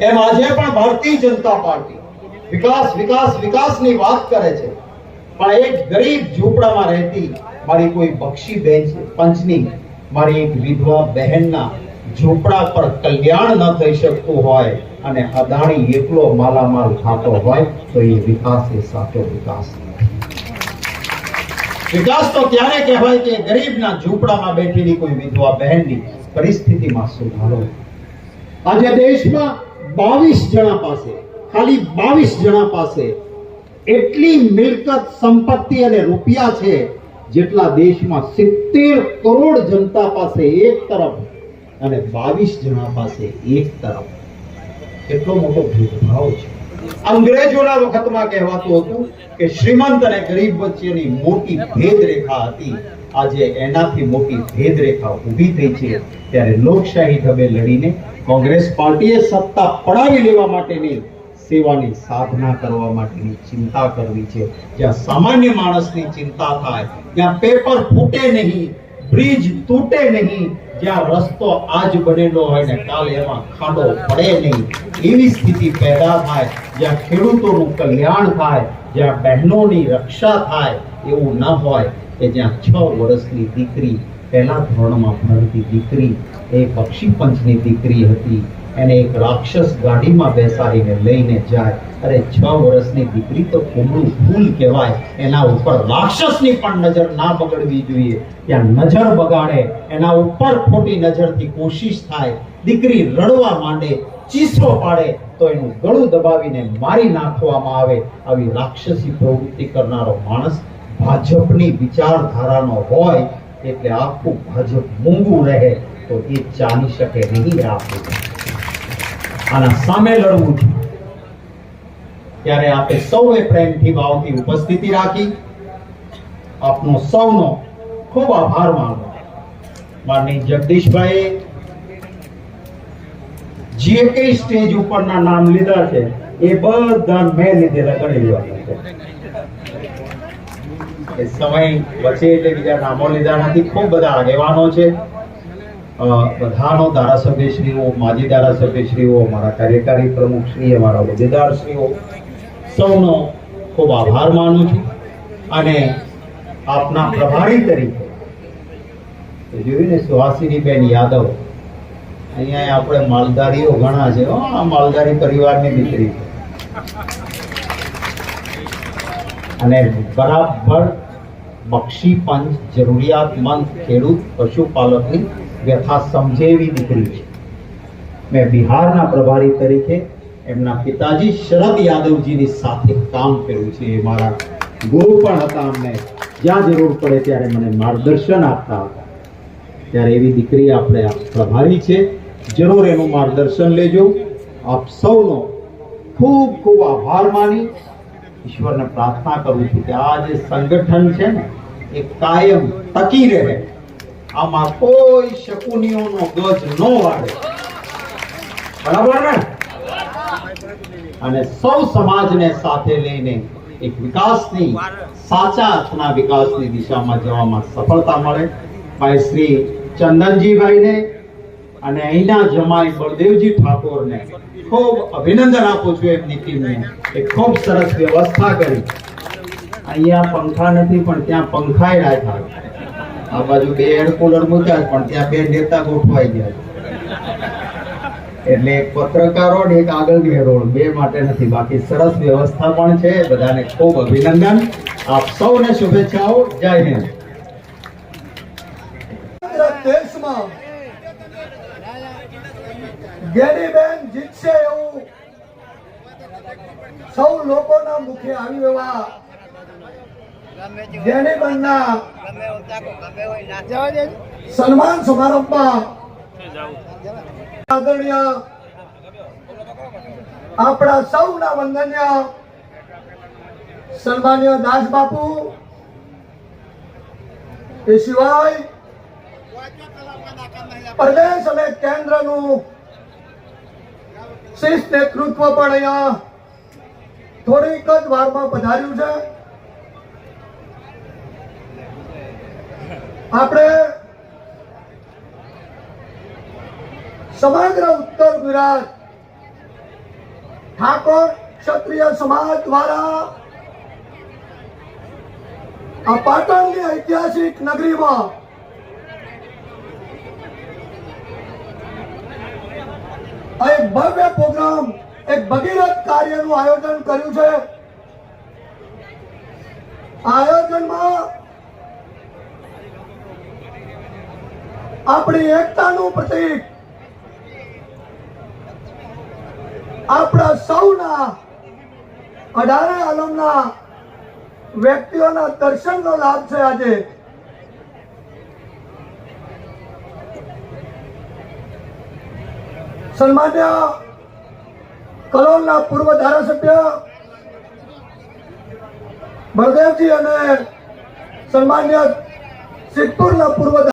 એમ આજે પણ ભારતીય જનતા પાર્ટી વિકાસ વિકાસ, વિકાસની વાત કરે છે. પણ એક ગરીબ ઝૂંપડામાં રહેતી મારી કોઈ બક્ષી બેન પંચની, મારી એક વિધવા બહેનના ઝૂંપડા પર કલ્યાણ ન થઈ શકતું હોય અને અદાણી એકલો માલામાલ ખાતો હોય, તો એ વિકાસ એ સાચો વિકાસ વિકાસ તો ત્યારે કહેવાય કે ગરીબના ઝૂંપડામાં બેઠેલી કોઈ વિધવા બહેનની પરિસ્થિતિમાં સુધારો. આજે દેશમાં બાવીસ જણા પાસે, ખાલી બાવીસ જણા પાસે એટલી મિલકત, સંપત્તિ અને રૂપિયા છે જેટલા દેશમાં સિત્તેર કરોડ જનતા પાસે એક તરફ અને બાવીસ જણા પાસે એક તરફ. એટલો મોટો ભેદભાવ છે. અંગ્રેજોના વખતમાં કહેવાતું હતું કે શ્રીમંત અને ગરીબ વચ્ચેની મોટી ભેદરેખા હતી. આજે એનાથી મોટી ભેદરેખા ઊભી થઈ છે. ત્યારે લોકશાહી ઢબે લડીને કોંગ્રેસ પાર્ટીએ સત્તા પડાવી લેવા માટેની સેવાની સાધના કરવા માટેની ચિંતા કરવી છે. જ્યાં સામાન્ય માણસની ચિંતા થાય જ્યાં પેપર ફૂટે નહીં, બ્રિજ તૂટે નહીં, જ્યાં રસ્તો આજ બનેલો હોય ને કાલે એમાં ખાડો પડે નહીં. એવી સ્થિતિ પેદા થાય, જ્યાં ખેડૂતોનું કલ્યાણ થાય, જ્યાં બહેનોની રક્ષા થાય, એવું ન હોય. કે જ્યાં છ વર્ષની દીકરી, પહેલા ધોરણમાં ભણતી દીકરી, એ પક્ષી પંચની દીકરી હતી. એને એક રાક્ષસ ગાડીમાં બેસાડીને લઈને જાય. અરે, છ વર્ષની દીકરી તો કુમળું ફૂલ કહેવાય. એના ઉપર રાક્ષસની પણ નજર ના બગડવી જોઈએ. ત્યાં નજર બગાડે, એના ઉપર ખોટી નજરથી કોશિશ થાય. દીકરી રડવા માંડે, ચીસો પાડે, તો એનું ગળું દબાવીને મારી નાખવામાં આવે. આવી રાક્ષસી પ્રવૃત્તિ કરનારો માણસ ભાજપની વિચારધારાનો હોય એટલે આખું ભાજપ મૂંગું રહે તો એ ચાલી શકે નહીં આપણું આના સામે લડવું છે. ત્યારે આપણે સૌએ પ્રેમથી ભાવથી ઉપસ્થિતિ રાખી. આપનો સૌનો ખૂબ આભાર માનો માનની જગદીશભાઈ જે કઈ સ્ટેજ ઉપરના નામ લીધા છે, એ બધા મેં લીધેલા ગણી લેવાના છે એ સમય બચે એટલે બીજા નામો લીધા નથી ખૂબ બધા આગેવાનો છે. બધાનો ધારાસભ્યશ્રીઓ, માજી ધારાસભ્યશ્રીઓ, અમારા કાર્યકારી પ્રમુખશ્રી અમારા હોદ્દેદારશ્રીઓ સૌનો ખૂબ આભાર માનું છું. અને આપના પ્રભારી તરીકે જોયું ને સુહાસિની બેન યાદવ, અહીંયા આપણે માલધારીઓ ઘણા છે. આ માલધારી પરિવારની દીકરી અને બરાબર બક્ષી પંચ, જરૂરિયાતમંદ ખેડૂત, પશુપાલકની વ્યથા સમજે એવી દીકરી છે. મેં બિહારના પ્રભારી તરીકે એમના પિતાજી શરદ યાદવજીની સાથે કામ કર્યું છે. એ મારા ગુરુ પણ હતા. અમને જ્યાં જરૂર પડે ત્યારે મને માર્ગદર્શન આપતા હતા. ત્યારે એવી દીકરી આપણે પ્રભારી છે. જરૂર એનું માર્ગદર્શન લેજો. આપ સૌનો ખૂબ ખૂબ આભાર માની ઈશ્વરને પ્રાર્થના કરું છું કે આ જે સંગઠન છે ને, એ કાયમ ટકી રહે. આમાં કોઈ શકુનીઓનો ગજ ન વાળે. બરાબર ને? અને સૌ સમાજને સાથે લઈને એક વિકાસની, સાચા અર્થના વિકાસની દિશામાં જવામાં સફળતા મળે. ભાઈ શ્રી ચંદનજીભાઈને અને અહીંના જમાઈ બળદેવજી ઠાકોરને ખૂબ અભિનંદન આપું છું એમની ટીમને એ ખૂબ સરસ વ્યવસ્થા કરી. અહીંયા પંખા નથી, પણ ત્યાં પંખાય રાખ્યા આ બાજુ બે એર કુલર મૂક્યા પણ ત્યાં બે નેતા ગોઠવાઈ ગયા એટલે એક પત્રકારો રોડ એક આગળની રોડ બે માટે નથી. બાકી સરસ વ્યવસ્થા પણ છે. બધાને ખૂબ અભિનંદન. આપ સૌને શુભેચ્છાઓ. જય હિન્દ. દેશમાં ગેરીબેન જીતશે એવું સૌ લોકોના મુખે આવ્યું એવા સન્માન સમારંભમાં આદરણીય આપણા સૌના વંદન્ય સન્માનીય દાસ બાપુ એ સિવાય પ્રદેશ અને કેન્દ્રનું શિસ્ત નેતૃત્વ પણ અહીંયા થોડીક જ વારમાં પધાર્યું છે. આપણે સમગ્ર ઉત્તર ગુજરાત ઠાકોર ક્ષત્રિય સમાજ દ્વારા આ પાટણની ઐતિહાસિક નગરીમાં આ એક ભવ્ય પ્રોગ્રામ, એક ભગીરથ કાર્યનું આયોજન કર્યું છે. આયોજનમાં આપણી એકતાનું પ્રતીક, આપણા સૌના અઢારે આલમના વ્યક્તિઓના દર્શનનો લાભ છે આજે. સન્માન્ય કલોલના પૂર્વ ધારાસભ્ય બળદેવજી અને સન્માન્ય સિદ્ધપુરના પૂર્વ